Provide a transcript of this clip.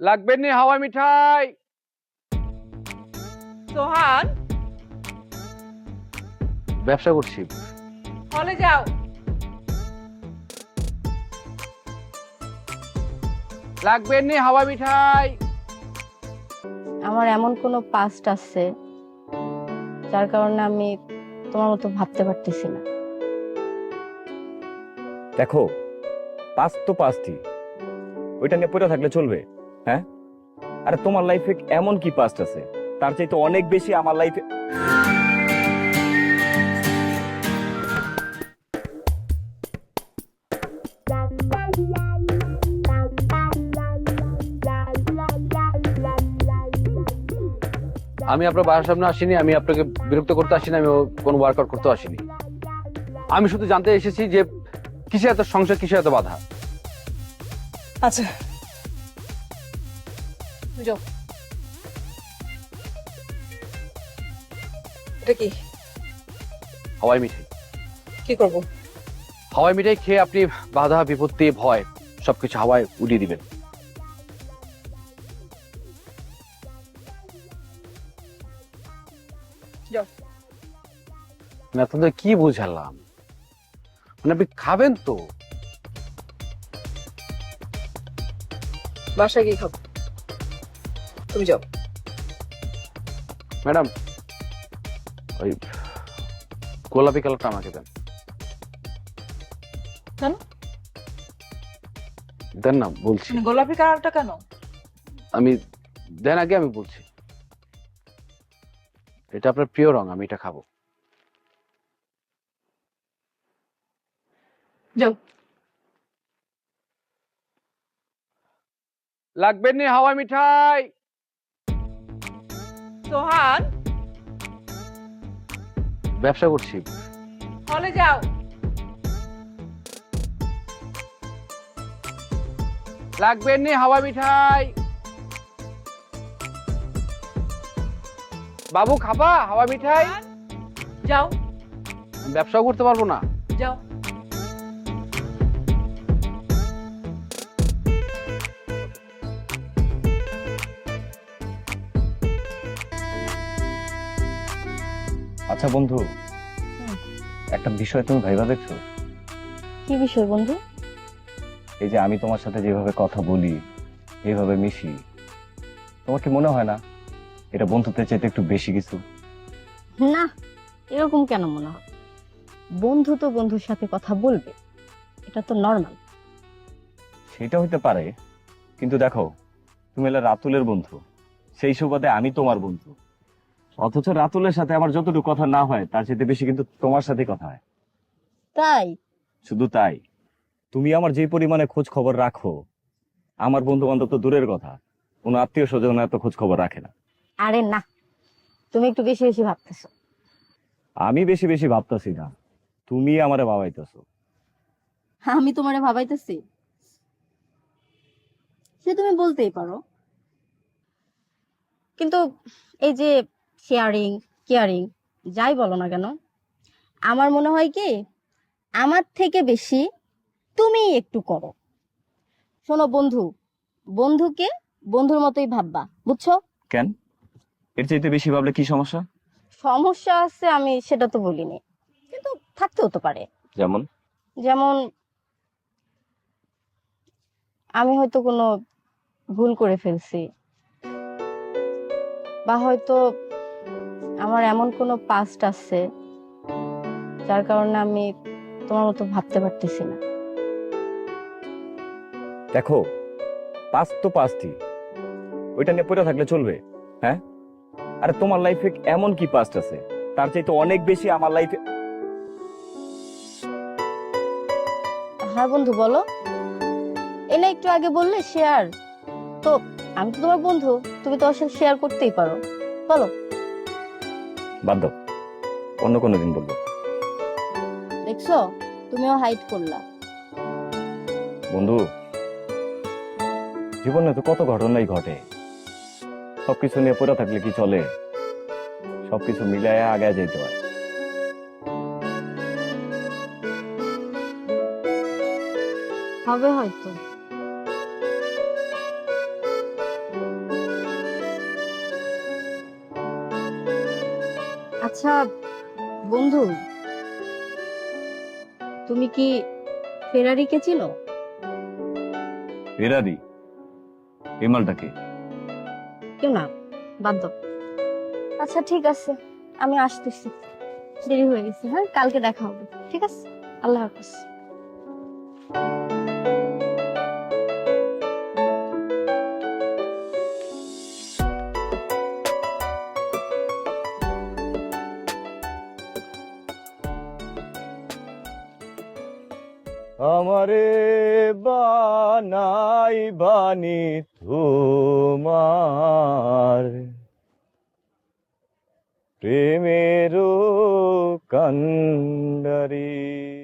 লাগবে নি হাওয়া মিঠাই। সোহান? ব্যবসা করছি। হলে যাও। লাগবে নি হাওয়া মিঠাই। আমার এমন কোনো পাস্ট আছে যার কারণে আমি তোমার মতো ভাবতে পারতেছি না। দেখো পাস তো পাসটি ওইটা নিয়ে পড়ে থাকলে চলবে। হ্যাঁ? আরে তোমার লাইফে এমন কি পাস্ট আছে? তার চাইতে অনেক বেশি আমার লাইফে আমি আপনার বাসার সামনে আসিনি আমি আপনাকে বিরক্ত করতে আসিনি আমি কোনো ওয়ার্কআউট করতে আসিনি। আমি শুধু জানতে এসেছি যে কিসে এত সংসার কিসে এত বাধা? আচ্ছা যাও এটা কি? হাওয়াই মিঠাই। কি করব? হাওয়াই মিঠাই খেয়ে আপনি বাধা বিপত্তি ভয় সবকিছু হাওয়ায় উড়িয়ে দিবেন। না আপনাদের কি বুঝালাম? মানে আপনি খাবেন তো? বাসায় গিয়ে খাব। তুমি যাও। ম্যাডাম ওই গোলাপি কালারটা আমাকে দেন। কেন? দেন না বলছি। মানে গোলাপি কালারটা কেন? আমি দেন আগে আমি বলছি। এটা আপনার প্রিয় রং আমি এটা খাব। যাও। লাগবে নি হাওয়া মিঠাই? সোহান? ব্যবসা করছি। হলে যাও। লাগবে নি হাওয়া মিঠাই। বাবু খাবা হাওয়া মিঠাই? যাও। আমি ব্যবসাও করতে পারব না। যাও। আচ্ছা বন্ধু। একটা বিষয় তুমি ভাইবা দেখছ? কি বিষয় বন্ধু? এই যে আমি তোমার সাথে যেভাবে কথা বলি এইভাবে মিশি তোমার কি মনে হয় না এটা বন্ধুত্বের চাইতে একটু বেশি কিছু? না এরকম কেন মনে হয়? বন্ধু তো বন্ধুর সাথে কথা বলবে এটা তো নর্মাল সেটা হইতে পারে কিন্তু দেখো তুমি হলে রাতুলের বন্ধু সেই সুবাদে আমি তোমার বন্ধু। অথচ রাতুলের সাথে আমার যতটুকু কথা না হয় তার চাইতে বেশি কিন্তু তোমার সাথে কথা হয়। তাই? শুধু তাই। তুমি আমার যে পরিমাণে খোঁজ খবর রাখো আমার বন্ধু বান্ধব তো দূরের কথা কোনো আত্মীয় স্বজন এত খোঁজ খবর রাখে না। আরে না তুমি একটু বেশি বেশি ভাবতেছো। আমি বেশি বেশি ভাবতাছি না তুমি আমারে ভাবাইতেছো। আমি তোমারে ভাবাইতেছি? সে তুমি বলতেই পারো। কিন্তু এই যে শেয়ারিং কেয়ারিং যাই বলো না কেন আমার মনে হয় কি আমার থেকে বেশি তুমি একটু করো। শোনো বন্ধু বন্ধুকে বন্ধুর মতোই ভাববা বুঝছ? কেন? এর চাইতে বেশি ভাবলে কি সমস্যা? সমস্যা আছে আমি সেটা তো বলিনি কিন্তু থাকতেও তো পারে। যেমন? যেমন আমি হয়তো কোনো ভুল করে ফেলছি বা হয়তো আমার এমন কোনো পাস্ট আছে যার কারণে আমি তোমার মতো ভাবতে পারতেছি না। দেখো পাস তো পাসটি ওইটা নিয়ে পড়ে থাকলে চলবে হ্যাঁ? আরে তোমার লাইফে এমন কি পাস্ট আছে? তার চাইতে অনেক বেশি আমার লাইফে হ্যাঁ বন্ধু বলো। এ না একটু আগে বললে শেয়ার তো আমি তো তোমার বন্ধু তুমি তো সাথে শেয়ার করতেই পারো। বলো। বাদ দাও। অন্য কোনো দিন বলব। দেখছ? তুমিও হাইট করলা। বন্ধু জীবনে তো কত ঘটনাই ঘটে। সবকিছু নিয়ে পড়ে থাকলে কি চলে? সবকিছু মিলায় আগে যেতে হয়। হবে হয়তো। আচ্ছা বন্ধু তুমি কি ফেরারিকে চিনো ফেরারি? এই মালটাকে কেউ না বাদ দাও। আচ্ছা ঠিক আছে আমি আসতেছি। দেরি হয়ে গেছে হ্যাঁ কালকে দেখা হবে ঠিক আছে? আল্লাহ হাফিজ। আমারে বানাই বানি তোমার। প্রেমেরও কান্ডারি